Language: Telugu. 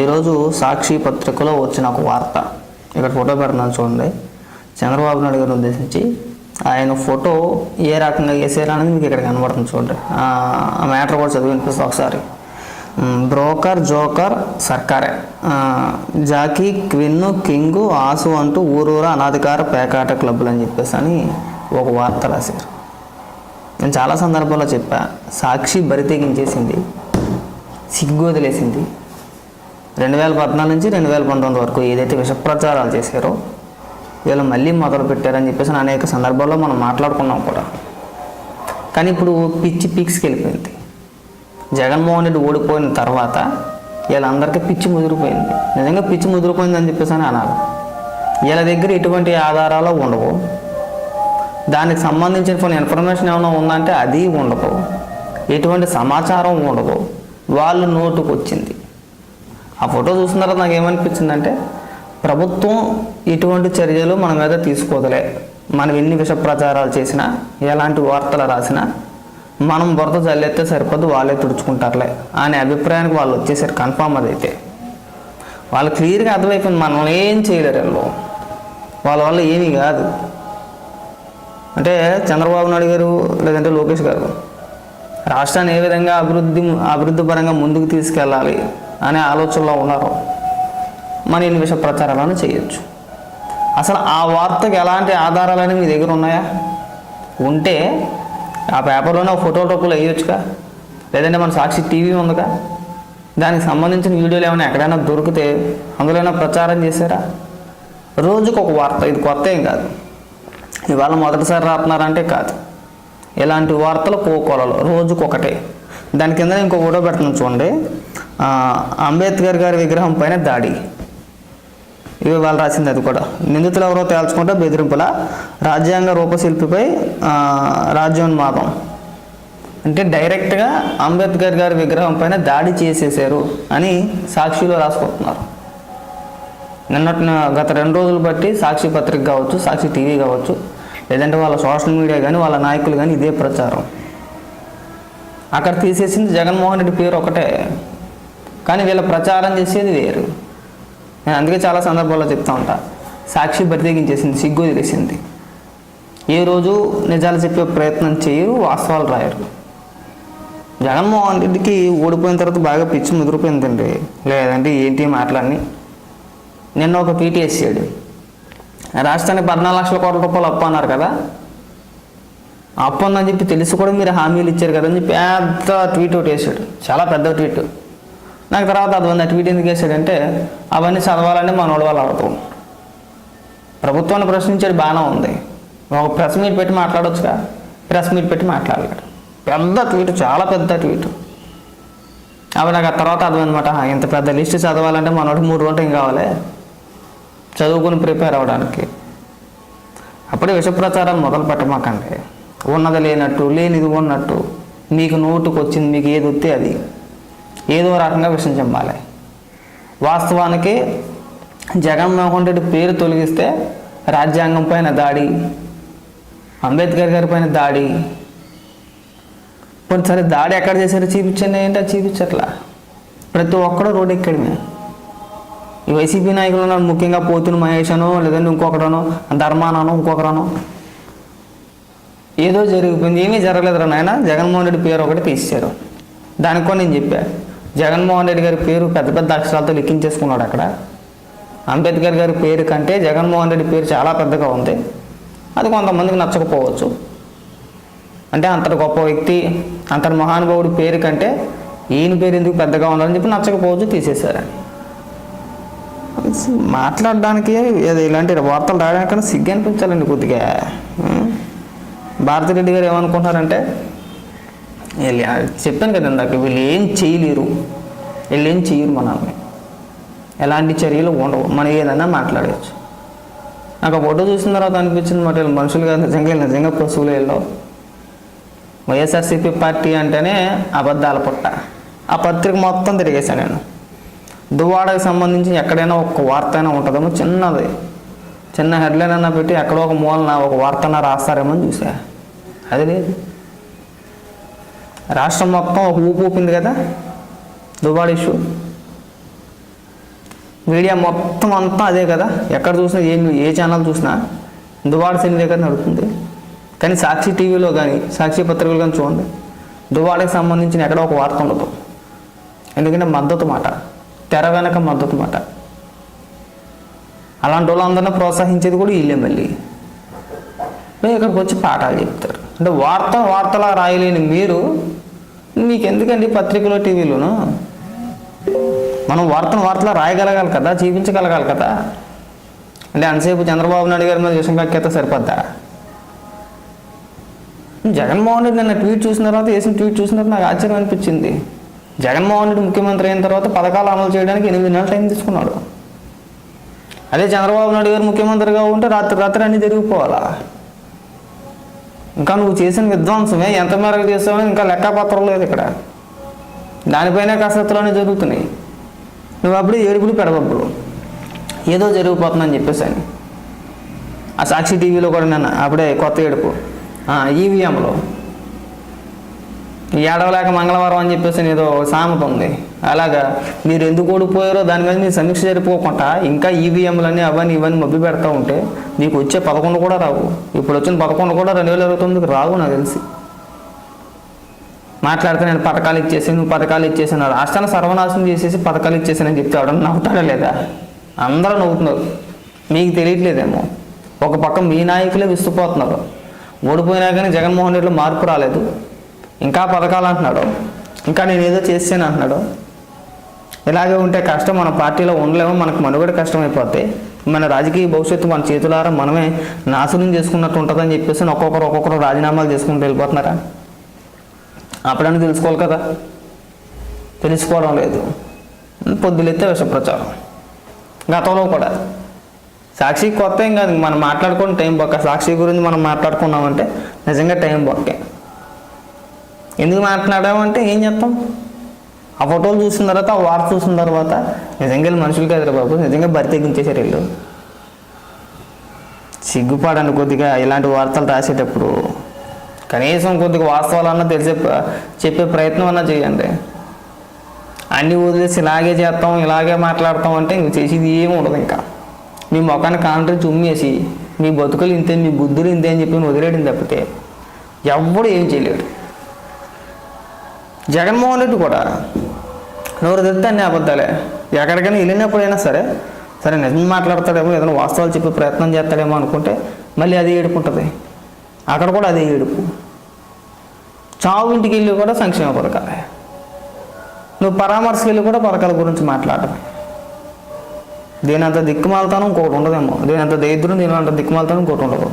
ఈరోజు సాక్షి పత్రికలో వచ్చిన ఒక వార్త. ఇక్కడ ఫోటో పెడతాను చూడండి. చంద్రబాబు నాయుడు గారిని ఉద్దేశించి ఆయన ఫోటో ఏ రకంగా వేసారు అనేది మీకు ఇక్కడ కనబడుతుంది చూడండి. ఆ మ్యాటర్ కూడా చదివి వినిపిస్తుంది ఒకసారి. బ్రోకర్ జోకర్ సర్కారే. జాకీ క్విన్ను కింగు ఆసు అంటూ ఊరూరా అనాధికార పేకాట క్లబ్బులు అని చెప్పేసి అని ఒక వార్త రాశారు. నేను చాలా సందర్భాల్లో చెప్పా సాక్షి బరితెగించేసింది సిగ్గు వదిలేసింది రెండు వేల పద్నాలుగు నుంచి రెండు వేల పంతొమ్మిది వరకు ఏదైతే విషప్రచారాలు చేశారో వీళ్ళు మళ్ళీ మొదలు పెట్టారని చెప్పేసి అనేక సందర్భాల్లో మనం మాట్లాడుకున్నాం కూడా. కానీ ఇప్పుడు పిచ్చి పీక్స్కి వెళ్ళిపోయింది. జగన్మోహన్ రెడ్డి ఓడిపోయిన తర్వాత వీళ్ళందరికీ పిచ్చి ముదిరిపోయింది. నిజంగా పిచ్చి ముదిరిపోయింది అని చెప్పేసి అని అనాలి. వీళ్ళ దగ్గర ఎటువంటి ఆధారాలు ఉండవు. దానికి సంబంధించిన కొన్ని ఇన్ఫర్మేషన్ ఏమైనా ఉందంటే అది ఉండదు. ఎటువంటి సమాచారం ఉండదు. వాళ్ళు నోటుకు వచ్చింది ఆ ఫోటో చూసిన తర్వాత నాకు ఏమనిపించిందంటే ప్రభుత్వం ఇటువంటి చర్యలు మన మీద తీసుకోదలే. మనం ఎన్ని విష ప్రచారాలు చేసినా ఎలాంటి వార్తలు రాసినా మనం బురద జల్లెత్తే సరిపోదు వాళ్ళే తుడుచుకుంటారులే అనే అభిప్రాయానికి వాళ్ళు వచ్చేసారు కన్ఫామ్ అదైతే. వాళ్ళు క్లియర్గా అర్థమైపోయింది మనల్ని ఏం చేయలేరు వాళ్ళు వాళ్ళ వల్ల ఏమీ కాదు. అంటే చంద్రబాబు నాయుడు గారు లేదంటే లోకేష్ గారు రాష్ట్రాన్ని ఏ విధంగా అభివృద్ధి అభివృద్ధి పరంగా ముందుకు తీసుకెళ్ళాలి అనే ఆలోచనలో ఉన్నారు. మన ఇన్ని విషయ ప్రచారాలను చేయొచ్చు. అసలు ఆ వార్తకు ఎలాంటి ఆధారాలని మీ దగ్గర ఉన్నాయా? ఉంటే ఆ పేపర్లోనే ఒక ఫోటో టోపులు వేయొచ్చుగా? లేదంటే మన సాక్షి టీవీ ఉందిగా? దానికి సంబంధించిన వీడియోలు ఏమైనా ఎక్కడైనా దొరికితే అందులో ప్రచారం చేశారా? రోజుకు ఒక వార్త ఇది కొత్త ఏం కాదు. ఇవాళ మొదటిసారి రాస్తున్నారంటే కాదు. ఇలాంటి వార్తలు పోకోలలో రోజుకొకటే. దాని కింద ఇంకో ఫోటో పెడుతున్నాను చూడండి. అంబేద్కర్ గారి విగ్రహం పైన దాడి. ఇవి వాళ్ళు రాసింది అది కూడా. నిందితులు ఎవరో తేల్చుకుంటే బెదిరింపుల. రాజ్యాంగ రూపశిల్పిపై రాజ్యోన్మాదం. అంటే డైరెక్ట్గా అంబేద్కర్ గారి విగ్రహం పైన దాడి చేసేసారు అని సాక్షిలో రాసుకుంటున్నారు. నిన్నటిన గత రెండు రోజులు బట్టి సాక్షి పత్రిక కావచ్చు సాక్షి టీవీ కావచ్చు లేదంటే వాళ్ళ సోషల్ మీడియా కానీ వాళ్ళ నాయకులు కానీ ఇదే ప్రచారం. అక్కడ తీసేసింది జగన్మోహన్ రెడ్డి పేరు ఒకటే. కానీ వీళ్ళ ప్రచారం చేసేది వేరు. నేను అందుకే చాలా సందర్భాల్లో చెప్తా ఉంటా. సాక్షి బరితెగించేసింది సిగ్గు తెలిసింది ఏ రోజు నిజాలు చెప్పే ప్రయత్నం చేయరు వాస్తవాలు రాయరు. జగన్మోహన్ రెడ్డికి ఓడిపోయిన తర్వాత బాగా పిచ్చి ముదిరిపోయిందండి లేదంటే ఏంటి మాటలన్నీ నిన్న ఒక పీటీఎస్ చేయడు రాష్ట్రానికి పద్నాలుగు లక్షల కోట్ల రూపాయలు అప్పు అన్నారు కదా. అప్పు ఉందని చెప్పి తెలిసి కూడా మీరు హామీలు ఇచ్చారు కదా అని చెప్పి పెద్ద ట్వీట్ ఒకటి వేసాడు. చాలా పెద్ద ట్వీట్. నాకు తర్వాత అది ఉంది ఆ ట్వీట్ ఎందుకు వేసాడంటే అవన్నీ చదవాలని మనోడు వాళ్ళు అవుతాం ప్రభుత్వాన్ని ప్రశ్నించేది బాగానే ఉంది. ఒక ప్రెస్ మీట్ పెట్టి మాట్లాడొచ్చుగా. ప్రెస్ మీట్ పెట్టి మాట్లాడలేడు. పెద్ద ట్వీట్ చాలా పెద్ద ట్వీట్ అవి నాకు ఆ తర్వాత అర్థమైందన్నమాట. ఇంత పెద్ద లిస్ట్ చదవాలంటే మనోడు మూడు రోజులు ఏం కావాలి? చదువుకుని ప్రిపేర్ అవ్వడానికి. అప్పుడే విషప్రచారం మొదలు పెట్టమాకండి. ఉన్నది లేనట్టు లేనిది ఉన్నట్టు. మీకు నోటుకు వచ్చింది మీకు ఏది వస్తే అది. ఏదో రకంగా విషయం చెప్పాలి. వాస్తవానికి జగన్మోహన్ రెడ్డి పేరు తొలగిస్తే రాజ్యాంగం పైన దాడి అంబేద్కర్ గారి పైన దాడి. కొన్ని సరే దాడి ఎక్కడ చేశారో? చూపించండి ఏంటో చూపించట్లా. ప్రతి ఒక్కడు రోడ్ ఎక్కడమే. ఈ వైసీపీ నాయకులు ఉన్నారు. ముఖ్యంగా పోతుని మహేష్ అనో లేదంటే ఇంకొకటనో ధర్మానో ఇంకొకరనో ఏదో జరిగిపోయింది. ఏమీ జరగలేదు నాయన. జగన్మోహన్ రెడ్డి పేరు ఒకటి తీశారు దానికి కూడా నేను చెప్పాను జగన్మోహన్ రెడ్డి గారి పేరు పెద్ద పెద్ద అక్షరాలతో లిఖించేసుకున్నాడు అక్కడ. అంబేద్కర్ గారి పేరు కంటే జగన్మోహన్ రెడ్డి పేరు చాలా పెద్దగా ఉంది. అది కొంతమందికి నచ్చకపోవచ్చు. అంటే అంతటి గొప్ప వ్యక్తి అంతటి మహానుభావుడి పేరు కంటే ఈయన పేరు ఎందుకు పెద్దగా ఉండాలని చెప్పి నచ్చకపోవచ్చు తీసేశారని మాట్లాడడానికి ఇలాంటి వార్తలు రాయడానికన్నా సిగ్గు అనిపించాలండి కొద్దిగా. భారతిరెడ్డి గారు ఏమనుకుంటున్నారంటే వీళ్ళు చెప్పాను కదా ఇందాక వీళ్ళు ఏం చేయలేరు. వీళ్ళు ఏం చేయరు మనల్ని. ఎలాంటి చర్యలు ఉండవు. మనం ఏదైనా మాట్లాడవచ్చు నాకు ఆ ఫోటో చూసిన తర్వాత అనిపించింది మాట వీళ్ళు మనుషులు కాదు నిజంగా నిజంగా పశువులు వీళ్ళు. వైఎస్ఆర్సీపీ పార్టీ అంటేనే అబద్ధాల పుట్ట. ఆ పత్రిక మొత్తం తిరిగేశాను నేను. దువ్వాడకి సంబంధించి ఎక్కడైనా ఒక వార్త అయినా ఉంటుందేమో చిన్నది. చిన్న హెడ్లైన్ అన్నా పెట్టి ఎక్కడో ఒక మూలన ఒక వార్తన రాస్తారేమో అని చూసా అది లేదు. రాష్ట్రం మొత్తం ఒక ఊపు ఊపింది కదా. దువ్వాడ ఇష్యూ. మీడియా మొత్తం అంతా అదే కదా. ఎక్కడ చూసినా ఏ ఏ ఛానల్ చూసినా దువాడ సినిమా దగ్గర నడుస్తుంది. కానీ సాక్షి టీవీలో కానీ సాక్షి పత్రికలు కానీ చూడండి. దువాడకి సంబంధించిన ఎక్కడ ఒక వార్త ఉండదు. ఎందుకంటే మద్దతు మాట. తెర వెనక మద్దతు మాట. అలాంటి వాళ్ళందరినీ ప్రోత్సహించేది కూడా వీళ్ళే మళ్ళీ. మీరు ఇక్కడికి వచ్చి పాఠాలు చెప్తారు. అంటే వార్త వార్తలా రాయలేని మీరు మీకు ఎందుకండి పత్రికలో టీవీలోనూ? మనం వార్తను వార్తలా రాయగలగాలి కదా చూపించగలగాలి కదా? అంటే అంతసేపు చంద్రబాబు నాయుడు గారి మీద విషయం కక్కేస్తే సరిపోద్దా? జగన్మోహన్ రెడ్డి నిన్న ట్వీట్ చూసిన తర్వాత వేసిన ట్వీట్ చూసిన తర్వాత నాకు ఆశ్చర్యం అనిపించింది. జగన్మోహన్ రెడ్డి ముఖ్యమంత్రి అయిన తర్వాత పథకాలు అమలు చేయడానికి ఎనిమిది నెలల టైం తీసుకున్నాడు. అదే చంద్రబాబు నాయుడు గారు ముఖ్యమంత్రిగా ఉంటే రాత్రి రాత్రి అన్నీ జరిగిపోవాలా? ఇంకా నువ్వు చేసిన విధ్వంసమే ఎంత మేరకు చేసావని ఇంకా లెక్కపత్రం లేదు ఇక్కడ. దానిపైన కసరత్తులోనే జరుగుతున్నాయి. నువ్వు అప్పుడే ఏడుపులు పెడవప్పుడు ఏదో జరిగిపోతుందని చెప్పేసి అని ఆ సాక్షి టీవీలో కూడా నిన్న అప్పుడే కొత్త ఏడుపు. ఈవీఎంలో ఏడవలేక మంగళవారం అని చెప్పేసి ఏదో సామెత ఉంది. అలాగా మీరు ఎందుకు ఓడిపోయారో దాని మీద మీరు సమీక్ష జరిపోకుండా ఇంకా ఈవీఎంలని అవన్నీ ఇవన్నీ మబ్బి పెడతా ఉంటే మీకు వచ్చే పదకొండు కూడా రావు. ఇప్పుడు వచ్చిన పదకొండు కూడా రెండు వేల ఇరవై తొమ్మిదికి రావు నాకు తెలిసి. మాట్లాడితే నేను పథకాలు ఇచ్చేసి నువ్వు పథకాలు ఇచ్చేసాను రాష్ట్రాన్ని సర్వనాశనం చేసేసి పథకాలు ఇచ్చేసానని చెప్తే అవడం నవ్వుతాడా లేదా? అందరూ నవ్వుతున్నారు. మీకు తెలియట్లేదేమో. ఒక పక్క మీ నాయకులే విస్తుపోతున్నారు. ఓడిపోయినా కానీ జగన్మోహన్ రెడ్డిలో మార్పు రాలేదు. ఇంకా పథకాలు అంటున్నాడు. ఇంకా నేను ఏదో చేసాను అంటున్నాడు. ఇలాగే ఉంటే కష్టం మన పార్టీలో ఉండలేము మనకు మనుగడ కష్టం అయిపోతే మన రాజకీయ భవిష్యత్తు మన చేతులారా మనమే నాశనం చేసుకున్నట్టు ఉంటుందని చెప్పేసి ఒక్కొక్కరు ఒక్కొక్కరు రాజీనామాలు చేసుకుంటూ వెళ్ళిపోతున్నారా? అప్పుడని తెలుసుకోవాలి కదా. తెలుసుకోవడం లేదు. పొద్దులెత్తే విషప్రచారం గతంలో కూడా. సాక్షి కొత్త ఏం కాదు మనం మాట్లాడుకుని టైం బొక్క. సాక్షి గురించి మనం మాట్లాడుకున్నామంటే నిజంగా టైం బొక్కే. ఎందుకు మాట్లాడామంటే ఏం చెప్తాం? ఆ ఫోటోలు చూసిన తర్వాత ఆ వార్త చూసిన తర్వాత నిజంగా మనుషులు కాదురా బాబు. నిజంగా బరి తెగించేశారు వీళ్ళు. సిగ్గుపాడండి కొద్దిగా ఇలాంటి వార్తలు రాసేటప్పుడు కనీసం కొద్దిగా వాస్తవాలన్నా తెలిసే చెప్పే ప్రయత్నం అన్నా చేయండి. అన్ని వదిలేసి ఇలాగే చేస్తాం ఇలాగే మాట్లాడతాం అంటే ఇంక చేసేది ఏమి ఉండదు ఇంకా. మీ ముఖాన్ని కాంట్రీ చుమ్మేసి మీ బతుకులు ఇంతే మీ బుద్ధులు ఇంతే అని చెప్పి వదిలేయడం తప్పితే ఎవడు ఏం చేయలేడు. జగన్మోహన్ రెడ్డి కూడా నోరు తెస్తే అన్ని అబద్ధాలే. ఎక్కడికైనా వెళ్ళినప్పుడైనా సరే సరే నిజం మాట్లాడతాడేమో ఏదైనా వాస్తవాలు చెప్పే ప్రయత్నం చేస్తాడేమో అనుకుంటే మళ్ళీ అదే ఏడుపు ఉంటుంది. అక్కడ కూడా అదే ఏడుపు. చావు ఇంటికి వెళ్ళి కూడా సంక్షేమ పథకాలే. నువ్వు పరామర్శకు వెళ్ళి కూడా పథకాల గురించి మాట్లాడటం అంత దిక్కుమాలతాను ఇంకొకటి ఉండదేమో. దీని అంత దరిద్రం అంత దిక్కుమాలతాను ఇంకోటి ఉండదు